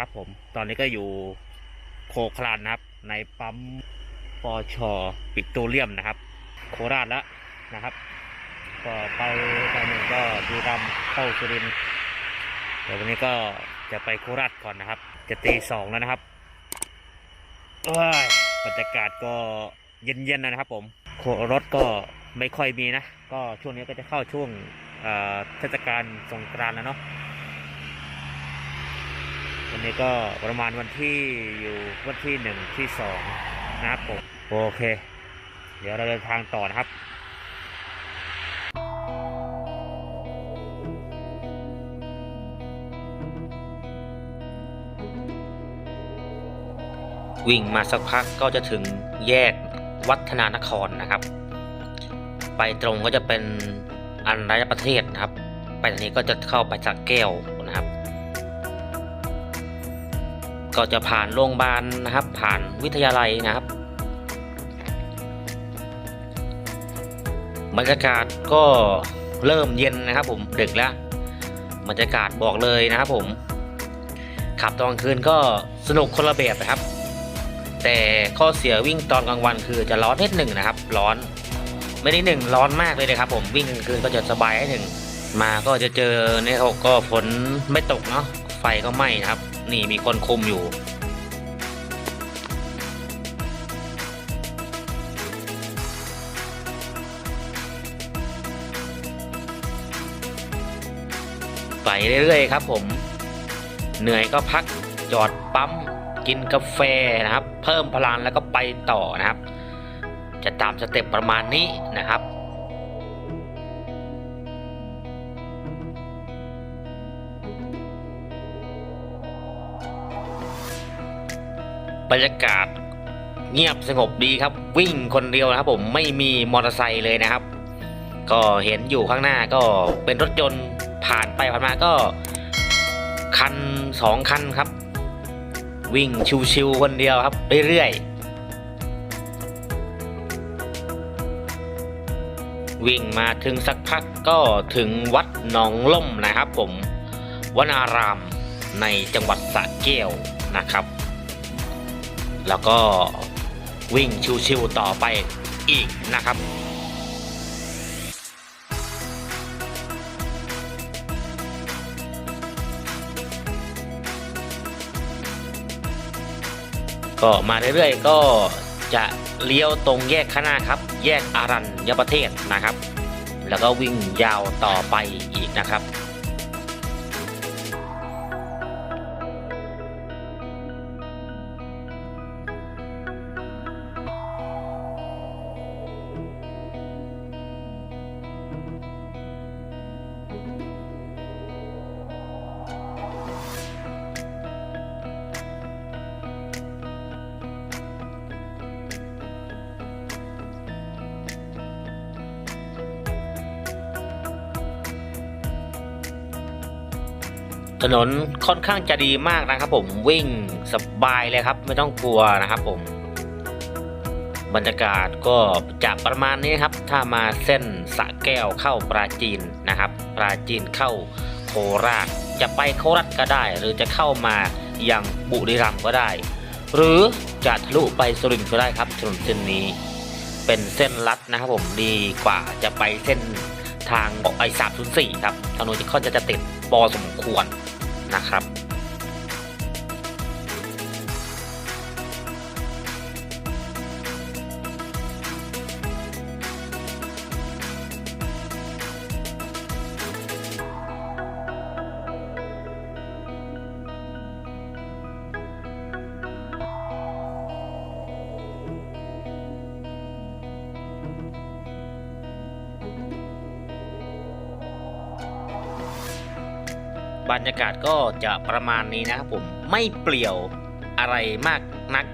ครับผม ตอนนี้ก็อยู่โคคลานนะครับ ในปั๊มปอชอปิโตรเลียมนะครับ โคราชแล้วนะครับ ก็ไปไปหนึ่งก็ดูรำเข้าสุรินเดี๋ยววันนี้ก็จะไปโคราชก่อนนะครับ จะตีสองแล้วนะครับเอ้ยบรรยากาศก็เย็นๆนะครับ ผมรถก็ไม่ค่อยมีนะ ก็ช่วงนี้ก็จะเข้าช่วงเอ่อเทศกาลสงกรานต์แล้วเนาะ วันนี้ก็ประมาณวันที่อยู่วันที่หนึ่งที่สองนะครับผมโอเค เดี๋ยวเราเดินทางต่อนะครับวิ่งมาสักพักก็จะถึงแยกวัฒนานครนะครับ ไปตรงก็จะเป็นอันรัญญประเทศนะครับ ไปทางนี้ก็จะเข้าไปจากแก้ว ก็จะผ่านโรงพยาบาลนะครับ ผ่านวิทยาลัยนะครับบรรยากาศก็เริ่มเย็นนะครับ ผมดึกแล้วบรรยากาศบอกเลยนะครับผม ขับตอนคืนก็สนุกคนละแบบนะครับ แต่ข้อเสียวิ่งตอนกลางวันคือจะร้อนนิดหนึ่งนะครับ ร้อนไม่ได้หนึ่งร้อนมากเลยนะครับ ผมวิ่งกลางคืนก็จะสบายให้หนึ่งมาก็จะเจอเนี่ยก็ฝนไม่ตกเนาะ ฟก็ไหม้นะครับ นี่มีคนคุมอยู่ ไปเรื่อยๆครับผม เหนื่อยก็พักจอดปั๊มกินกาแฟนะครับ เพิ่มพลังแล้วก็ไปต่อนะครับ จะตามสเต็ปประมาณนี้นะครับ บรรยากาศเงียบสงบดีครับ วิ่งคนเดียวนะครับ ผมไม่มีมอเตอร์ไซค์เลยนะครับ ก็เห็นอยู่ข้างหน้าก็เป็นรถยนต์ผ่านไปผ่านมาก็ คันสองคันครับ วิ่งชิวๆคนเดียวครับ เรื่อยๆวิ่งมาถึงสักพักก็ถึงวัดหนองล่มนะครับ ผมวนารามในจังหวัดสระแก้วนะครับ แล้วก็วิ่งชิวๆต่อไปอีกนะครับก็มาเรื่อยๆก็จะเลี้ยวตรงแยกข้างหน้าครับ แยกอารัญญประเทศนะครับ แล้วก็วิ่งยาวต่อไปอีกนะครับ ถนนค่อนข้างจะดีมากนะครับผมวิ่งสบายเลยครับ ไม่ต้องกลัวนะครับผม บรรยากาศก็จะประมาณนี้ครับ ถ้ามาเส้นสะแก้วเข้าปราจีนนะครับ ปราจีนเข้าโคราชจะไปโคราชก็ได้ หรือจะเข้ามายังบุรีรัมย์ก็ได้ หรือจะทะลุไปสุรินทร์ก็ได้ครับถนนเส้นนี้ เป็นเส้นลัดนะครับผมดีกว่าจะไปเส้น ทางไอ้สามศูนย์สี่ครับถนนที่เขาจะจะติดพอสมควรนะครับ บรรยากาศก็จะประมาณนี้นะครับผมไม่เปลี่ยวอะไรมากนัก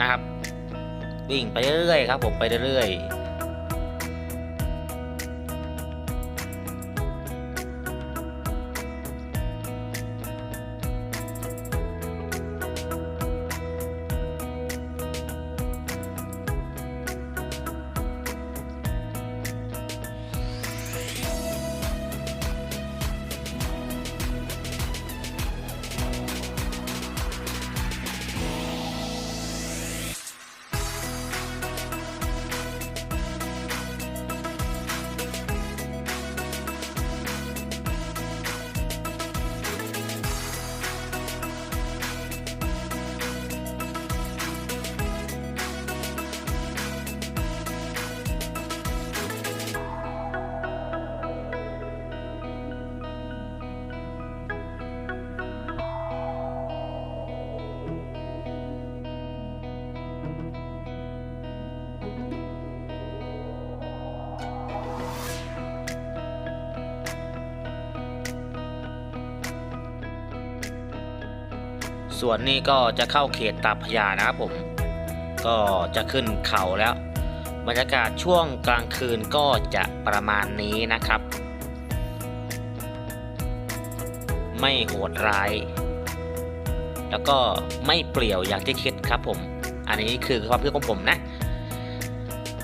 นะครับ วิ่งไปเรื่อยๆครับผมไปเรื่อย ส่วนนี้ก็จะเข้าเขตตาพยานะครับผม ก็จะขึ้นเขาแล้ว บรรยากาศช่วงกลางคืนก็จะประมาณนี้นะครับ ไม่โหดร้าย แล้วก็ไม่เปลี่ยวอย่างที่คิดครับผม อันนี้คือความคิดของผมนะ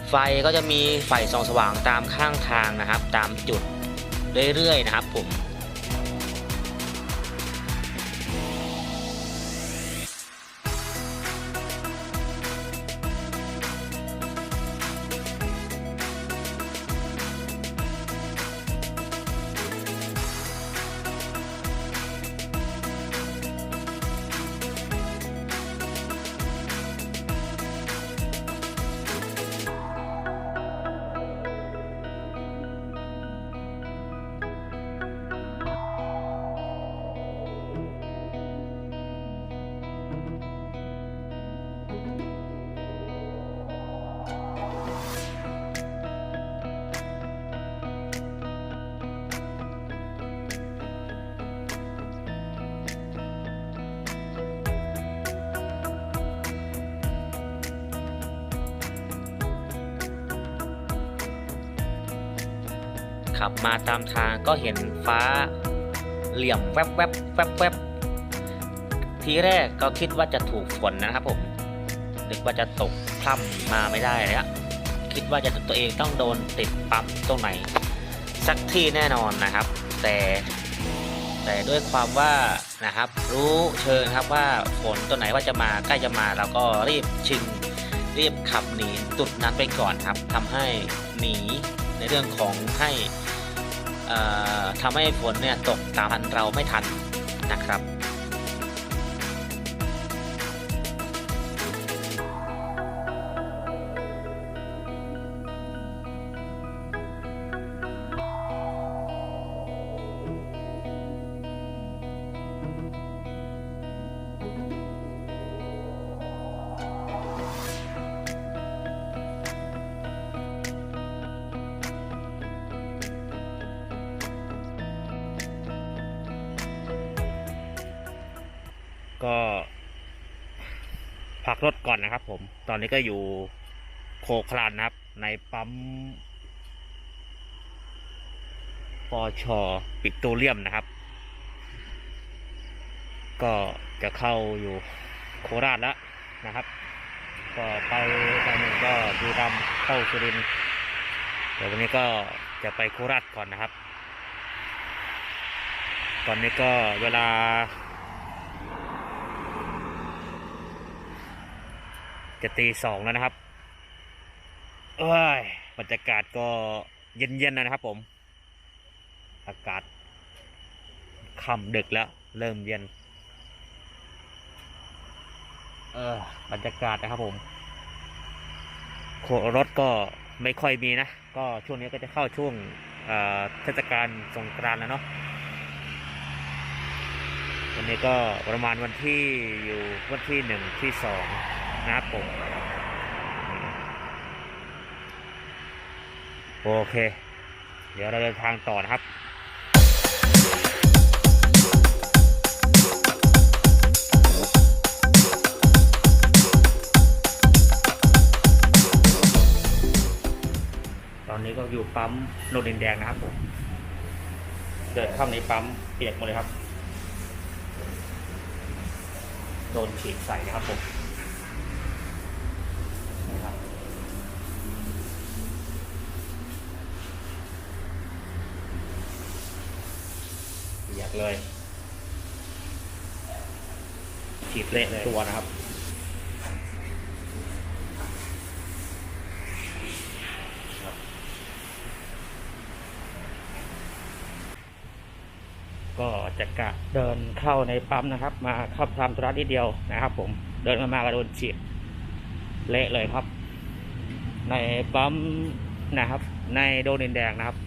ไฟก็จะมีไฟส่องสว่างตามข้างทางนะครับ ตามจุดเรื่อยๆนะครับผม ขับมาตามทางก็เห็นฟ้าเหลี่ยมแวบแวบแวบแวบทีแรกก็คิดว่าจะถูกฝนนะครับผมนึกว่าจะตกพร่ำมาไม่ได้เลยอะคิดว่าจะตัวเองต้องโดนติดปั๊มตรงไหน สักที่แน่นอนนะครับ แต่แต่ด้วยความว่านะครับ รู้เชิญครับว่าฝนตัวไหนว่าจะมาใกล้จะมาเราก็รีบชิงรีบขับหนีจุดนั้นไปก่อนครับทำให้หนีในเรื่องของให้ ทำให้ฝนเนี่ยตกตามทันเราไม่ทันนะครับ พักรถก่อนนะครับ ผม ตอนนี้ก็อยู่โคคลานนะครับ ในปั๊มปอชอปิโตรเลียมนะครับ ก็จะเข้าอยู่โคราชแล้วนะครับ ก็ไปไปหนึ่งก็ดูรำเข้าสุรินทร์เดี๋ยววันนี้ก็จะไปโคราชก่อนนะครับ ตอนนี้ก็เวลา จะตีสองแล้วนะครับเอ้ยบรรยากาศก็เย็นๆนะครับผม อากาศค่ำดึกแล้ว เริ่มเย็น เออบรรยากาศนะครับผมโครถก็ไม่ค่อยมีนะ ก็ช่วงนี้ก็จะเข้าช่วงเอ่อเทศกาลสงกรานต์แล้วเนาะวันนี้ก็ประมาณวันที่อยู่วันที่หนึ่งที่สอง นะครับผมโอเค เดี๋ยวเราเดินทางต่อนะครับตอนนี้ก็อยู่ปั๊มโนนดินแดงนะครับผมเดินเข้าในปั๊มเปียกหมดเลยครับ โดนฉีดใส่นะครับผมนะครับ เปียกเลยฉีดเละเลยตัวนะครับก็จะกะเดินเข้าในปั๊มนะครับ มาเข้าทำธุระนิดเดียวนะครับ ผมเดินมามาก็โดนฉีดเละเลยครับ ในปั๊มนะครับ ในโดนดินแดงนะครับ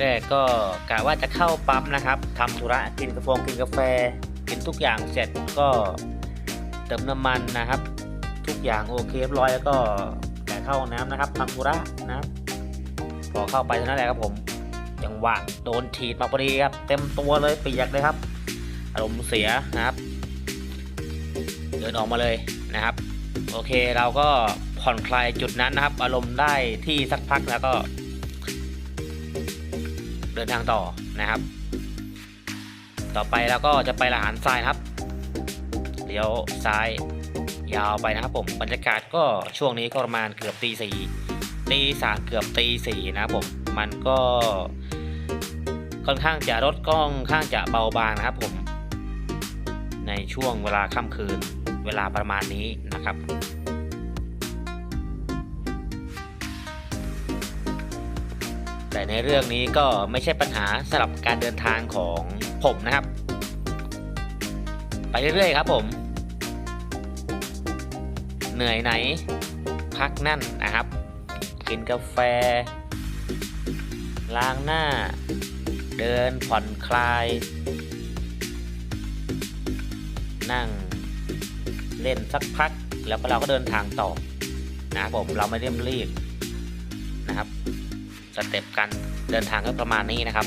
แรกก็กะว่าจะเข้าปั๊มนะครับทำธุระกินกาแฟกินกาแฟ กินทุกอย่างเสร็จก็เติมน้ำมันนะครับ ทุกอย่างโอเคเรียบร้อยแล้วก็จะเข้าห้องน้ำนะครับทำธุระนะพอเข้าไปเท่านั้นแหละครับผมจังหวะโดนถีดมาพอดีครับ เต็มตัวเลยเปียกเลยครับอารมณ์เสียนะครับ เดินออกมาเลยนะครับ โอเคเราก็ผ่อนคลายจุดนั้นนะครับ อารมณ์ได้ที่สักพักแล้วก็ เดินทางต่อนะครับ ต่อไปเราก็จะไปละหารทรายครับเลี้ยวซ้ายยาวไปนะครับผมบรรยากาศก็ช่วงนี้ก็ประมาณเกือบตีสี่ตีสามเกือบตีสี่นะครับผมมันก็ค่อนข้างจะรถก็ค่อนข้างจะเบาบางนะครับผมในช่วงเวลาค่ำคืนเวลาประมาณนี้นะครับ แต่ในเรื่องนี้ก็ไม่ใช่ปัญหาสำหรับการเดินทางของผมนะครับ ไปเรื่อยๆครับผม เหนื่อยไหน พักนั่นนะครับ กินกาแฟ ล้างหน้า เดินผ่อนคลาย นั่งเล่นสักพักแล้วก็เราก็เดินทางต่อนะครับผมเราไม่เร่มรีบนะครับ สเต็ปการเดินทางก็ประมาณนี้นะครับ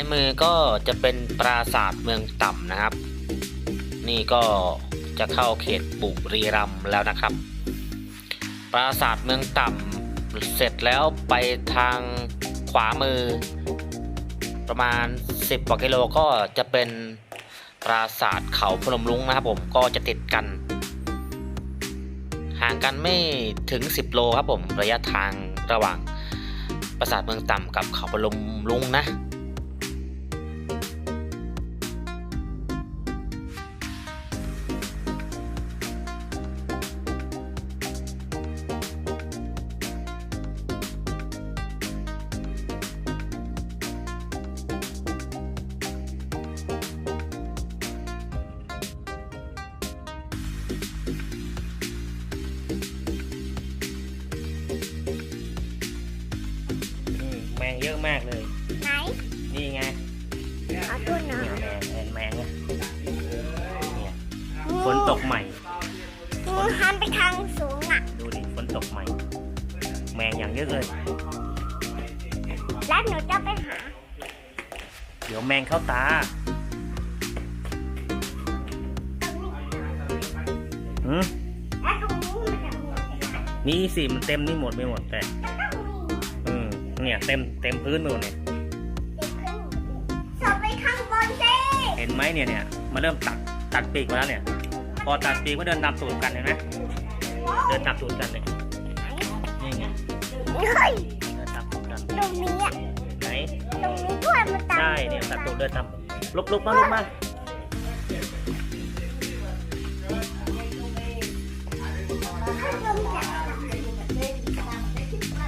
ายมือก็จะเป็นปราสาทเมืองต่ำนะครับ นี่ก็จะเข้าเขตบุรีรัมย์แล้วนะครับ ปราสาทเมืองต่ำเสร็จแล้วไปทางขวามือ ประมาณ 10กว่ากิโลก็จะเป็นปราสาทเขาพนมรุ้งนะครับผมก็จะติดกัน ห่างกันไม่ถึง 10 โลครับผมระยะทางระหว่างปราสาทเมืองต่ำกับเขาพนมรุ้งนะ ตกใหม่งูหันไปทางสูงอะ ดูดิฝนตกใหม่ แมงอย่างเยอะเลย แล้วหนูจะไปหา เดี๋ยวแมงเข้าตาตรงนี้หืมแล้วตรงนี้มันจะมีนี่สิมันเต็มนี่หมดไม่หมดแต่แล้วก็มีอืมเนี่ยเต็มเต็มพื้นไปหมดเนี่ยเด็กขึ้นสอบไปข้างบนสิ เห็นไหมเนี่ยเนี่ยมันเริ่มตัดตัดปีกมาแล้วเนี่ย พอตัดปีกก็เดินตามสูตรกันเห็นไหมเดินตามสูตรกันเนี่ยนี่ไงเฮ้ยเดินตามสูตรกันตรงนี้อะไหนตรงนี้ด้วยมันตามใช่เนี่ยตัดตูดเดินตามลุกลุกมาลุกมา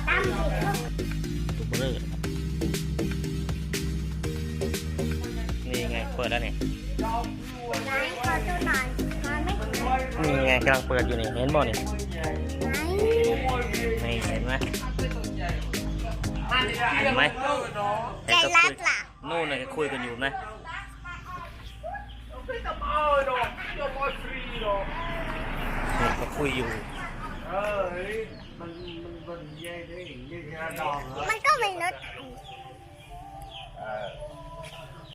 ตามเด็กเข้าลุกมาเลยนี่ไงเปิดแล้วเนี่ยไหนขอดูหน่อยมั นไม่เห็นไหนนี่ไงกำลังเปิดอยู่นี่เห็นบ่เนี่ยนี่เห็นไหมเห็นไหมใจรักล่ะนู่นน่ะก็คุยกันอยู่นะนี่ก็คุยอยู่มันก็เป็นรถไถ